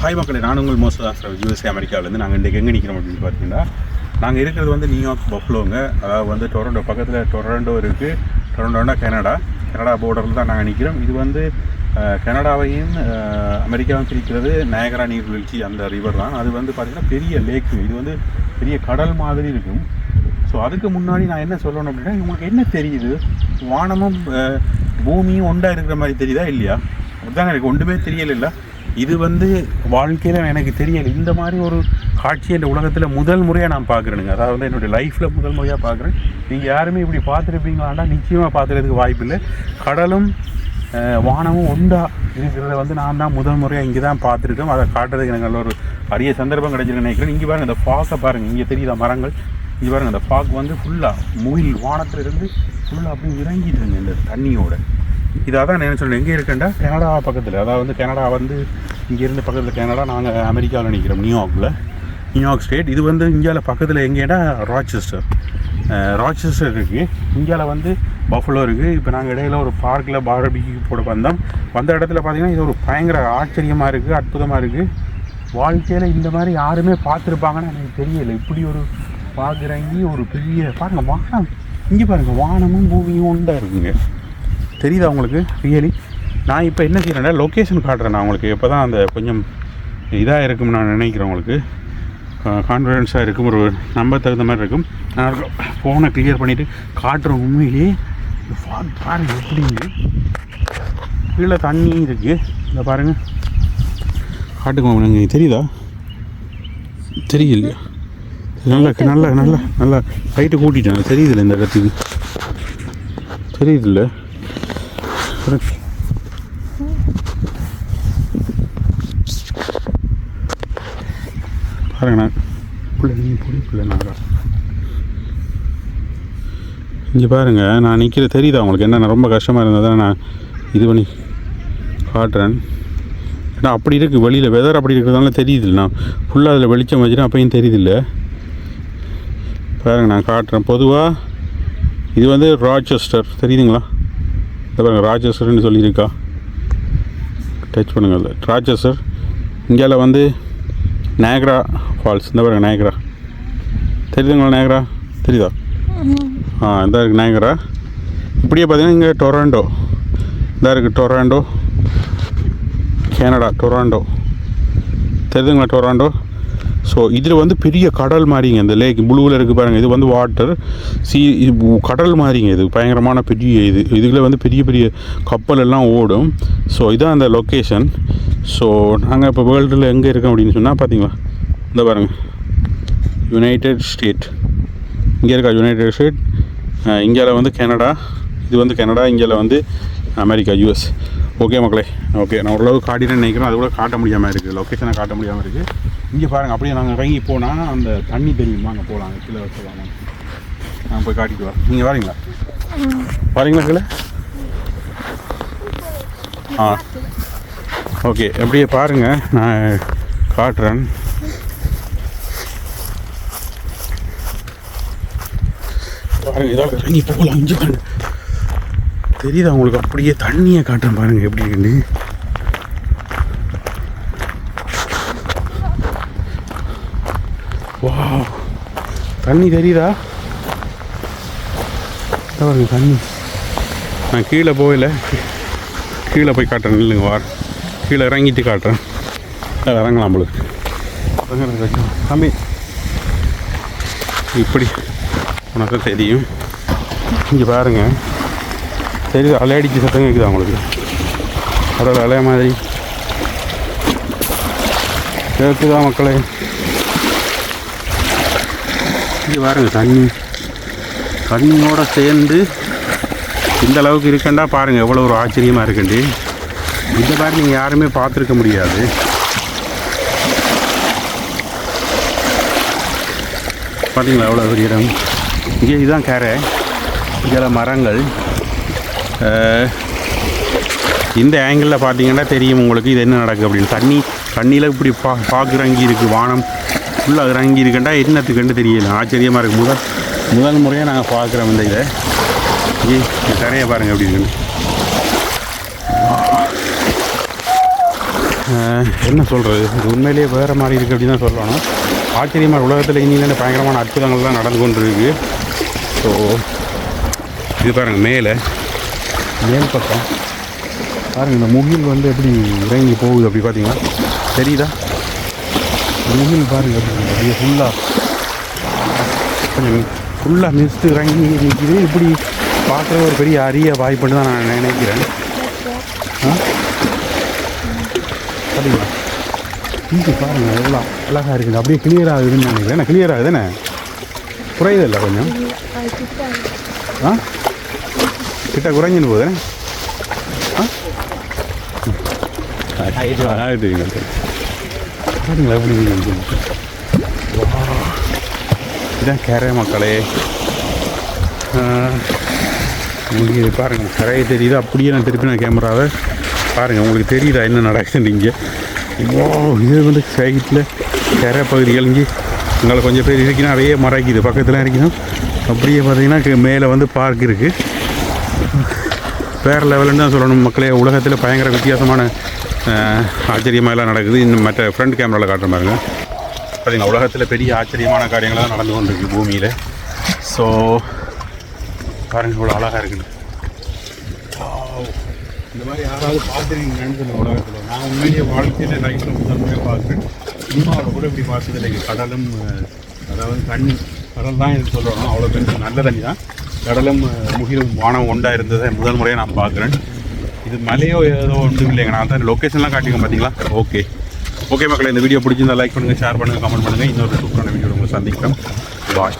Hi மக்களே. நான் உங்கள் சார் யூஎஸ்ஏ அமெரிக்காவிலேருந்து நாங்கள் இன்றைக்கு எங்கே நிற்கிறோம் அப்படின்னு பார்த்தீங்கன்னா நாங்கள் இருக்கிறது வந்து நியூயார்க் பஃப்லோங்க அதாவது வந்து டொரண்டோ பக்கத்தில் டொரண்டோ இருக்குது டொரண்டோனா கனடா. கனடா போர்டரில் தான் நாங்கள் நிற்கிறோம் இது வந்து கனடாவையும் அமெரிக்காவும் பிரிக்கிறது நயகரா நீர்வீழ்ச்சி அந்த ரிவர் தான். அது வந்து பார்த்திங்கன்னா பெரிய லேக்கு இது வந்து பெரிய கடல் மாதிரி இருக்கும். ஸோ அதுக்கு முன்னாடி நான் என்ன சொல்லணும் அப்படின்னா உங்களுக்கு என்ன தெரியுது? வானமும் பூமியும் ஒன்றா இருக்கிற மாதிரி தெரியுதா இல்லையா? அதுதான் எனக்கு ஒன்றுமே தெரியல இது வந்து வாழ்க்கையில் எனக்கு தெரியலை. இந்த மாதிரி ஒரு காட்சி இந்த உலகத்தில் முதல் முறையாக நான் பார்க்குறேனுங்க. அதாவது வந்து என்னுடைய லைஃப்பில் முதல் முறையாக பார்க்குறேன். நீங்கள் யாருமே இப்படி பார்த்துருப்பீங்களாண்டா நிச்சயமாக பார்த்துறதுக்கு வாய்ப்பு இல்லை. கடலும் வானமும் ஒன்றா இருக்கிறத வந்து நான் தான் முதல் முறையாக இங்கே தான் பார்த்துருக்கேன். அதை காட்டுறதுக்கு எனக்கு நல்ல ஒரு அரிய சந்தர்ப்பம் கிடைச்சிருக்கு நினைக்கிறேன். இங்கே பாருங்கள் இந்த ஃபாக்கை பாருங்கள் இங்கே தெரியுதா மரங்கள்? இங்கே பாருங்கள் இந்த ஃபாக் வந்து ஃபுல்லாக முகில் வானத்திலிருந்து ஃபுல்லாக அப்படியே இறங்கிட்டுருங்க இந்த தண்ணியோட. இதாக தான் நான் எங்கே இருக்கேன்டா? கனடா பக்கத்தில். அதாவது வந்து கனடா வந்து இங்கேருந்து பக்கத்தில் கனடா நாங்கள் அமெரிக்காவில் நிற்கிறோம் நியூயார்க்கில் நியூயார்க் ஸ்டேட். இது வந்து இந்தியாவில் பக்கத்தில் எங்கேடா ராச்செஸ்டர் ராச்செஸ்டர் இருக்குது இந்தியாவில் வந்து பஃபலோ இருக்குது இப்போ நாங்கள் இடையில ஒரு பார்க்கில் பார்பிக்கு போட வந்தோம். வந்த இடத்துல பார்த்தீங்கன்னா இது ஒரு பயங்கர ஆச்சரியமாக இருக்குது அற்புதமாக இருக்குது வாழ்க்கையில் இந்த மாதிரி யாருமே பார்த்துருப்பாங்கன்னு எனக்கு தெரியல. இப்படி ஒரு பார்க்குறங்கி ஒரு பெரிய பாருங்கள் வானம். இங்கே பாருங்கள் வானமும் பூமியும் ஒன்றா இருக்குங்க. தெரியுதா உங்களுக்கு? ரியலி நான் இப்போ என்ன செய்கிறேன்னா லொக்கேஷன் காட்டுறேன் நான் உங்களுக்கு. இப்போ தான் அந்த கொஞ்சம் இதாக இருக்கும்னு நான் நினைக்கிறேன் உங்களுக்கு. கான்ஃபிடென்ஸாக இருக்கும் ஒரு நம்ப தகுந்த மாதிரி இருக்கும். நான் ஃபோனை கிளியர் பண்ணிவிட்டு காட்டுறேன் உண்மையிலேயே இந்த பாருங்க எப்படிங்க கீழே தண்ணி இருக்குது இந்த பாருங்கள் காட்டுக்கு உங்களுக்கு. தெரியுதா? தெரியலையா? நல்லா நல்லா நல்லா நல்லா லைட்டு கூட்டிட்டேன். தெரியுதுல்ல இந்த இடத்துக்கு? தெரியுதுல்ல? Correct. பாருங்கண்ணா. பிள்ளை நீ இங்கே பாருங்க நான் நிற்கிற தெரியுதா உங்களுக்கு? என்ன ரொம்ப கஷ்டமாக இருந்ததை நான் இது பண்ணி காட்டுறேன். ஏன்னா அப்படி இருக்குது வெளியில் வெதர் அப்படி இருக்கிறதுனால தெரியுது நான் ஃபுல்லாக அதில் வெளிச்சம் வச்சுட்டு அப்பையும் தெரியுதில்ல. பாருங்க நான் காட்டுறேன். பொதுவாக இது வந்து ராச்செஸ்டர் தெரியுதுங்களா? இதை பாருங்க ராச்செஸ்டர்னு சொல்லியிருக்கா. டச் பண்ணுங்க அதில் ராச்செஸ்டர் இந்தியாவில் வந்து நேக்ரா ஃபால்ஸ் இந்த பாருங்க நேக்ரா தெரியுதுங்களா நேக்ரா தெரியுதா? ஆ இந்த இருக்குது நேக்ரா இப்படியே பார்த்தீங்கன்னா இங்கே டொராண்டோ இந்த இருக்குது டொராண்டோ கனடா டொராண்டோ தெரியுதுங்களா டொராண்டோ ஸோ இதில் வந்து பெரிய கடல் மாதிரிங்க இந்த லேக் ப்ளூவில் இருக்குது பாருங்கள் இது வந்து வாட்டர் சி இது கடல் மாதிரிங்க இது. பயங்கரமான பெரிய இது. இதுகளை வந்து பெரிய பெரிய கப்பல் எல்லாம் ஓடும். ஸோ இதான் அந்த லொக்கேஷன் ஸோ நாங்கள் இப்போ வேர்ல்டில் எங்கே இருக்கோம் அப்படின்னு சொன்னால் பார்த்தீங்களா இந்த பாருங்கள் யுனைடெட் ஸ்டேட் இங்கே இருக்கா யுனைடெட் ஸ்டேட் இந்தியாவில் வந்து கனடா. இது வந்து கனடா இந்தியாவில் வந்து அமெரிக்கா யூஎஸ் ஓகே மக்களே. ஓகே நான் ஓரளவுக்கு காட்டினேன்னு நினைக்கிறேன். அது கூட காட்ட முடியாமல் இருக்குது லொக்கேஷனை காட்ட முடியாமல் இருக்குது இங்கே பாருங்கள் அப்படியே நாங்கள் இறங்கி போனால் அந்த தண்ணி தெரியுமா. அங்கே போகலாம் கீழே வச்சுக்கலாமா. நான் போய் காட்டிட்டு வரேன். நீங்கள் வரீங்களா? வரீங்களா கீழே? ஆ. ஓகே அப்படியே பாருங்கள் நான் காட்டுறேன். பாருங்கள் ஏதாவது இறங்கி போகலாம். இங்கே தெரியுதா உங்களுக்கு அப்படியே தண்ணியை காட்டுறேன் பாருங்க எப்படி இருக்குன்னு. வா தண்ணி தெரியுதா? பாருங்க தண்ணி. நான் கீழே போகல. கீழே போய் காட்டுறேன் இல்லைங்க வார். கீழே இறங்கிட்டு காட்டுறேன். இல்லை, இறங்கலாம் உங்களுக்கு தம்பி. இப்படி. உனக்கு தெரியும். இங்கே பாருங்கள் சரி அலையடிச்சு சத்தம் கேட்குதா உங்களுக்கு? கடல் அலைய மாதிரி. கேட்குதா மக்களே? இங்கே பாருங்கள் தண்ணி. தண்ணியோடு சேர்ந்து இந்த அளவுக்கு இருக்கண்டா பாருங்கள் எவ்வளோ ஒரு ஆச்சரியமாக இருக்குண்டு. இந்த மாதிரி நீங்கள் யாருமே பார்த்துருக்க முடியாது. பார்த்தீங்களா எவ்வளோ ஒரு இடம்? இங்கே இதுதான் கரை. இதில் மரங்கள். இந்த ஆங்கிளில் பார்த்தீங்கன்னா தெரியும் உங்களுக்கு இது என்ன நடக்குது அப்படின்னு. தண்ணி தண்ணியில் இப்படி பா பாக்கு இருக்குது வானம் ஃபுல்லாக இறங்கி இருக்குண்டா என்னத்துக்குன்னு தெரியல. ஆச்சரியமாக இருக்குது முதல் முதல் முறையாக நாங்கள் பார்க்குறோம் இந்த இதை. இங்கே இந்த கரையை பாருங்கள் அப்படி இருக்குன்னு. என்ன சொல்கிறது இது உண்மையிலேயே வேறு மாதிரி இருக்குது அப்படின்னு தான் சொல்லணும். ஆச்சரியமாக உலகத்தில் இனிமேல் பயங்கரமான அற்புதங்கள்லாம் நடந்து கொண்டு இருக்குது ஸோ இது பாருங்கள் மேலே. மேல் பக்கம். பாருங்கள் இந்த முகில் வந்து எப்படி இறங்கி போகுது அப்படி பார்த்தீங்கன்னா தெரியுதா? முகில் பாருங்கள் அப்படி அப்படியே ஃபுல்லாக கொஞ்சம் ஃபுல்லாக மிஸ்ட்டு இறங்கி நிற்கிது. இப்படி பார்க்குற ஒரு பெரிய அரிய வாய்ப்புன்னு தான் நான் நினைக்கிறேன். ஆ? அப்படிங்களா? இங்கே பாருங்கள் எவ்வளோ அழகாக இருக்குது. அப்படியே கிளியர் ஆகுதுன்னு நினைக்கிறேன். என்ன கிளியர் ஆகுது என்ன குறையுது இல்லை கொஞ்சம்? ஆ? கிட்ட குறைஞ்சின்னு போகுது ஆ பாருங்களா இதான் கரை மக்களே உங்களுக்கு பாருங்கள் கரையை தெரியுது அப்படியே நான் திருப்பி நான் கேமராவை பாருங்கள் உங்களுக்கு தெரியுதா என்ன நடக்குதுன்னு இங்கே ஓ இது வந்து சைட்டில் கரை பகுதிகள் இங்கே உங்களை கொஞ்சம் பேர் இருக்குன்னா நிறைய மறைக்குது பக்கத்தில் இருக்கணும் அப்படியே பார்த்தீங்கன்னா மேலே வந்து பார்க் இருக்குது வேறு லெவலுன்னு தான் சொல்லணும். மக்களே உலகத்தில் பயங்கர வித்தியாசமான ஆச்சரியமாக எல்லாம் நடக்குது. இன்னும் மற்ற ஃப்ரண்ட் கேமராவில் காட்டுற பாருங்க பார்த்தீங்களா உலகத்தில் பெரிய ஆச்சரியமான காரியங்கள் தான் நடந்து கொண்டிருக்கு பூமியில். ஸோ பாருங்க இவ்வளோ அழகாக இருக்குது இந்த மாதிரி யாராவது பார்த்துருக்கீங்கன்னு சொல்லுங்க உலகத்தில். நான் உண்மையிலேயே வாழ்க்கையில் லைஃப்பில் முதன்மையாக பார்க்குறேன் சினிமாவில் கூட இப்படி பார்த்தது இல்லைங்க கடலும் அதாவது தண்ணி கடல் தான் இது சொல்கிறோம் அவ்வளோ பெரிய நல்ல தண்ணி தான் கடலும் முகிலும் வானம் ஒன்றா இருந்ததை முதல் முறையாக நான் பார்க்குறேன். இது மலையோ ஏதோ ஒன்றும் இல்லைங்க நான் தான் லொக்கேஷன்லாம் காட்டிங்க பார்த்தீங்களா ஓகே ஓகே மக்களை இந்த வீடியோ பிடிச்சிருந்தா லைக் பண்ணுங்கள் ஷேர் பண்ணுங்கள் கமெண்ட் பண்ணுங்கள் இன்னொரு சூப்பரான வீடியோ உங்களை சந்திக்கிறோம். பாய்